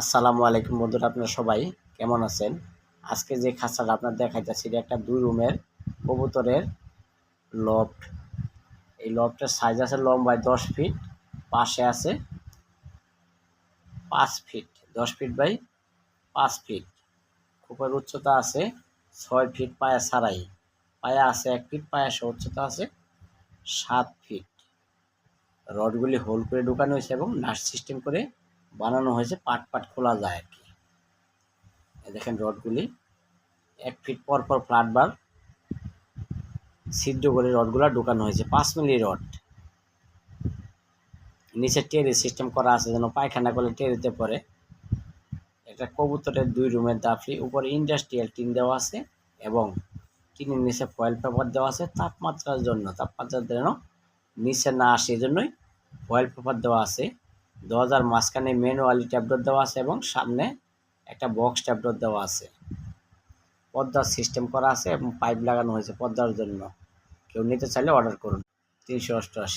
আসসালামু আলাইকুম বন্ধুরা, আপনারা সবাই কেমন আছেন? আজকে যে খাঁচাটা আপনার দেখাইতেছি, এটা একটা দুই রুমের কবুতরের লফট এই লফটের সাইজ আছে লম্বায় দশ ফিট পাশে আছে পাঁচ ফিট দশ ফিট বাই পাঁচ ফিট খোপের উচ্চতা আছে ছয় ফিট পায়া ছাড়াই। পায়া আছে এক ফিট পায়া উচ্চতা আছে সাত ফিট রডগুলি হোল করে ঢুকানো হয়েছে এবং নাট সিস্টেম করে বানানো হয়েছে, পাট পাট খোলা যায় আর কি। দেখেন রডগুলি। এক ফিট পর পর ফ্ল্যাট বার সিদ্ধ করে রডগুলো ঢুকানো হয়েছে, পাঁচ মিলি রড। নিচে টেরি সিস্টেম করা আছে যেন পায়খানা করলে টেরিতে পরে এটা কবুতরের দুই রুমের দাফি, উপরে ইন্ডাস্ট্রিয়াল টিন দেওয়া আছে এবং টিনের নিচে ফয়েল পেপার দেওয়া আছে, তাপমাত্রার জন্য তাপমাত্রার যেন নিচে না আসে, এই জন্যই ফয়েল পেপার দেওয়া আছে। দরজার মাঝখানে ম্যানুয়ালি ট্যাবলেট দেওয়া আছে এবং সামনে একটা বক্স ট্যাবলেট দেওয়া আছে। পর্দার সিস্টেম করা আছে এবং পাইপ লাগানো হয়েছে পর্দার জন্য। কেউ নিতে চাইলে অর্ডার করুন। তিনশো অষ্টআশি।